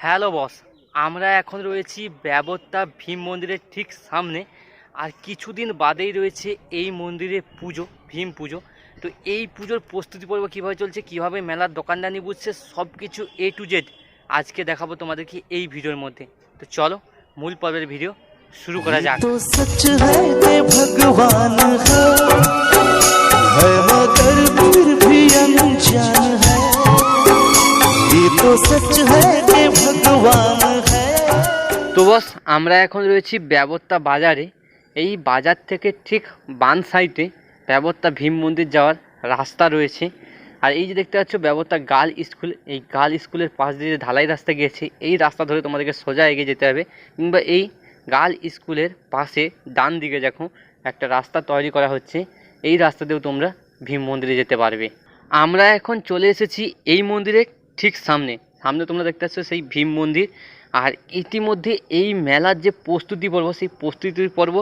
Hello boss আমরা এখন রয়েছি ব্যবত্তা ভীম মন্দিরের ঠিক সামনে আর কিছুদিন বাদেই রয়েছে এই মন্দিরে পুজো ভীম পুজো। তো এই পুজোর প্রস্তুতি পর্ব কীভাবে চলছে কীভাবে মেলার দোকানদানি বুঝছে সব কিছু এ টু জেড আজকে দেখাবো তোমাদেরকে এই ভিডিওর মধ্যে। তো চলো মূল পর্বের ভিডিও শুরু করা যাক। সচ বস, আমরা এখন রয়েছি ব্যবত্তা বাজারে। এই বাজার থেকে ঠিক বান সাইডে ব্যবত্তা ভীম মন্দির যাওয়ার রাস্তা রয়েছে। আর এই যে দেখতে পাচ্ছ, ব্যবত্তা গার্ল স্কুল, এই গার্ল স্কুলের পাশ দিয়ে ঢালাই রাস্তা গিয়েছে, এই রাস্তা ধরে তোমাদেরকে সোজা এগিয়ে যেতে হবে। কিংবা এই গার্ল স্কুলের পাশে ডান দিকে দেখো, একটা রাস্তা তৈরি করা হচ্ছে। এই রাস্তাতেও তোমরা ভীম মন্দিরে যেতে পারবে। আমরা এখন চলে এসেছি এই মন্দিরের ঠিক সামনে। সামনে তোমরা দেখতে পাচ্ছ সেই ভীম মন্দির। আর ইতিমধ্যে এই মেলার যে প্রস্তুতি পর্ব, সেই প্রস্তুতির পর্ব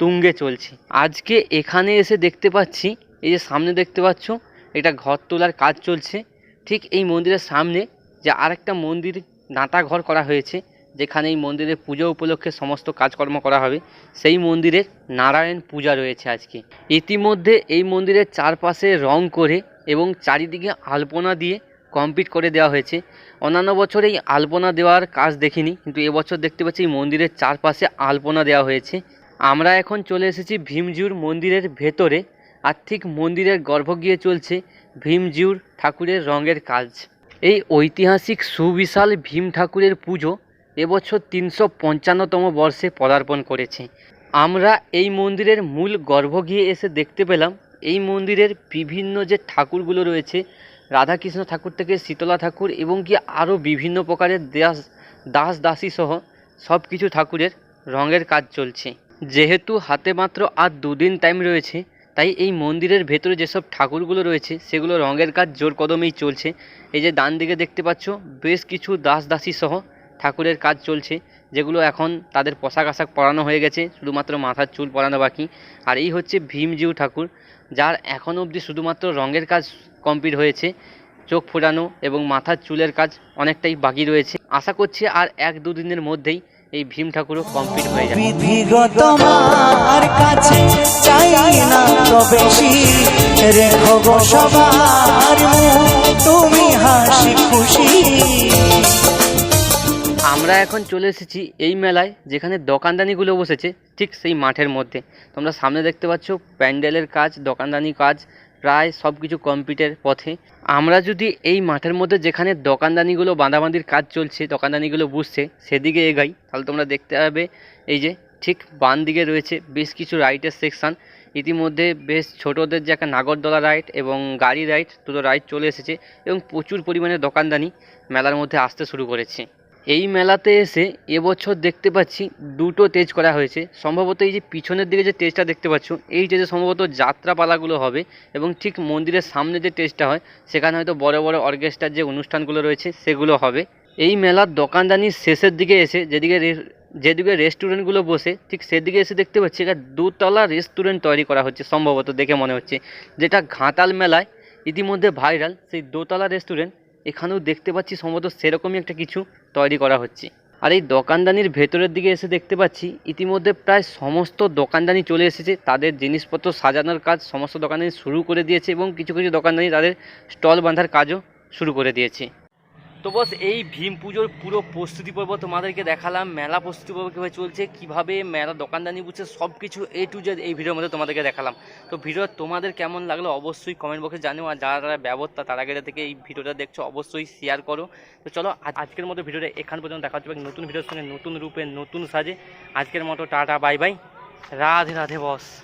তুঙ্গে চলছে। আজকে এখানে এসে দেখতে পাচ্ছি, এই যে সামনে দেখতে পাচ্ছ, এটা ঘর তোলার কাজ চলছে। ঠিক এই মন্দিরের সামনে যে আরেকটা মন্দির নাটা ঘর করা হয়েছে, যেখানে এই মন্দিরের পুজো উপলক্ষে সমস্ত কাজকর্ম করা হবে, সেই মন্দিরের নারায়ণ পূজা রয়েছে আজকে। ইতিমধ্যে এই মন্দিরের চারপাশে রং করে এবং চারিদিকে আলপনা দিয়ে কমপ্লিট করে দেওয়া হয়েছে। অন্যান্য বছর এই আলপনা দেওয়ার কাজ দেখিনি, কিন্তু এবছর দেখতে পাচ্ছি এই মন্দিরের চারপাশে আলপনা দেওয়া হয়েছে। আমরা এখন চলে এসেছি ভীমজিউর মন্দিরের ভেতরে, আর ঠিক মন্দিরের গর্ভ গিয়ে চলছে ভীমজিউর ঠাকুরের রঙের কাজ। এই ঐতিহাসিক সুবিশাল ভীম ঠাকুরের পুজো এবছর তিনশো পঞ্চান্নতম বর্ষে পদার্পণ করেছে। আমরা এই মন্দিরের মূল গর্ভ গিয়ে এসে দেখতে পেলাম, এই মন্দিরের বিভিন্ন যে ঠাকুরগুলো রয়েছে রাধাকৃষ্ণ ঠাকুর থেকে শীতলা ঠাকুর এবং কি আরও বিভিন্ন প্রকারের দাস দাস দাসী সহ সব কিছু ঠাকুরের রঙের কাজ চলছে। যেহেতু হাতে মাত্র আর দুদিন টাইম রয়েছে, তাই এই মন্দিরের ভেতরে যেসব ঠাকুরগুলো রয়েছে, সেগুলো রঙের কাজ জোর কদমেই চলছে। এই যে ডান দিকে দেখতে পাচ্ছ, বেশ কিছু দাস দাসী সহ ঠাকুরের কাজ চলছে, যেগুলো এখন তাদের পোশাক আশাক পরানো হয়ে গেছে, শুধুমাত্র মাথার চুল পরানো বাকি। আর এই হচ্ছে ভীমজিউ ঠাকুর। যার এখনও অবধি শুধুমাত্র রঙের কাজ কমপ্লিট হয়েছে, চোখ ফোটানো এবং মাথার চুলের কাজ অনেকটাই বাকি রয়েছে। আশা করছি আর এক দুদিনের মধ্যেই এই ভীম ঠাকুরও কমপ্লিট হয়ে যাবে। আমরা এখন চলে এসেছি এই মেলায়, যেখানে দোকানদানিগুলো বসেছে ঠিক সেই মাঠের মধ্যে। তোমরা সামনে দেখতে পাচ্ছ প্যান্ডেলের কাজ, দোকানদানি কাজ, প্রায় সব কিছু কম্পিউটার পথে। আমরা যদি এই মাঠের মধ্যে যেখানে দোকানদানিগুলো বাঁধাবাঁধির কাজ চলছে, দোকানদানিগুলো বুঝছে সেদিকে এগাই, তাহলে তোমরা দেখতে পাবে এই যে ঠিক বাম দিকে রয়েছে বেশ কিছু রাইডের সেকশন। ইতিমধ্যে বেশ ছোটদের যে একটা নাগরদোলা রাইড এবং গাড়ি রাইড দুটো রাইড চলে এসেছে এবং প্রচুর পরিমাণে দোকানদানি মেলার মধ্যে আসতে শুরু করেছে। এই মেলাতে এসে এবছর দেখতে পাচ্ছি দুটো তেজ করা হয়েছে। সম্ভবত এই যে পিছনের দিকে যে স্টেজটা দেখতে পাচ্ছ, এই স্টেজে সম্ভবত যাত্রাপালাগুলো হবে এবং ঠিক মন্দিরের সামনে যে স্টেজটা হয়, সেখানে হয়তো বড় বড় অর্কেস্ট্রার যে অনুষ্ঠানগুলো রয়েছে, সেগুলো হবে। এই মেলার দোকানদানির শেষের দিকে এসে যেদিকে যেদিকে রেস্টুরেন্টগুলো বসে, ঠিক সেদিকে এসে দেখতে পাচ্ছি একটা দুতলা রেস্টুরেন্ট তৈরি করা হচ্ছে সম্ভবত দেখে মনে হচ্ছে, যেটা ঘাটাল মেলায় ইতিমধ্যে ভাইরাল। সেই দোতলা রেস্টুরেন্ট এখানেও দেখতে পাচ্ছি সম্ভবত সেরকমই একটা কিছু তৈরি করা হচ্ছে। আর এই দোকানদানির ভেতরের দিকে এসে দেখতে পাচ্ছি, ইতিমধ্যে প্রায় সমস্ত দোকানদানি চলে এসেছে। তাদের জিনিসপত্র সাজানোর কাজ সমস্ত দোকানদানি শুরু করে দিয়েছে এবং কিছু কিছু দোকানদানি তাদের স্টল বাঁধার কাজও শুরু করে দিয়েছে। তো বস, এই ভীম পুজোর পুরো প্রস্তুতি পর্ব তোমাদেরকে দেখালাম, মেলা প্রস্তুতি পর্ব কীভাবে চলছে, কীভাবে মেলা দোকানদানি বুঝছে সব কিছু এ টু জেড এই ভিডিওর মধ্যে তোমাদেরকে দেখালাম। তো ভিডিও তোমাদের কেমন লাগল অবশ্যই কমেন্ট বক্সে জানিও, আর যারা যারা ব্যবস্থা তারা আগে থেকে এই ভিডিওটা দেখছ অবশ্যই শেয়ার করো। তো চলো, আজ- আজকের মতো ভিডিওটা এখান পর্যন্ত দেখা হচ্ছে নতুন ভিডিওর সঙ্গে নতুন রূপে, নতুন সাজে। আজকের মতো tata bye bye Radhe Radhe boss.